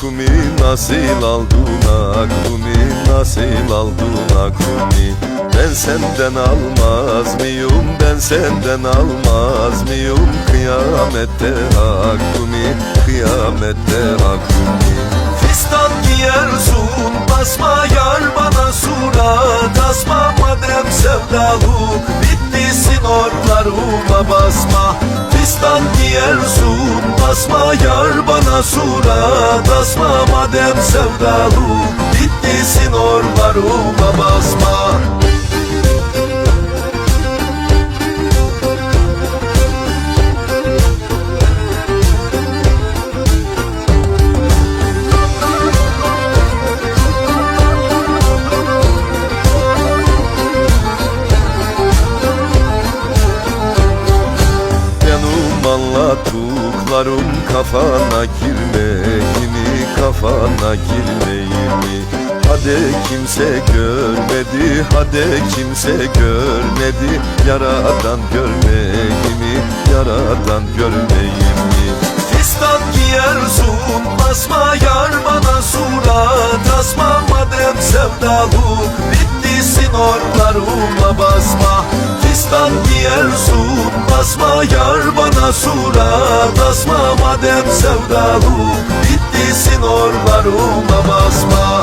Kumi nasıl aldın aklımı Nasıl aldın aklımı Ben senden almaz mıyım? Ben senden almaz mıyım? Kıyamette aklımı Kıyamette aklımı Fistan giyersun basma yar bana surat. Asma madem sevdaluk bittisin orlarıma basma surat asma madem sevdaluk bittisin orlarıma basma. Benim anlattıklarım kafana girmeyini Kafana girmeyini Hadi kimse görmedi Hadi kimse görmedi. Yaradan görmeyimi Yaradan görmeyimi Fistan giyersun basma yar bana surat. Asma Madem sevdaluk bittisin orlarıma basma. Fistan giyersun basma yar bana surat Madem sevdaluk bittisin orlarıma basma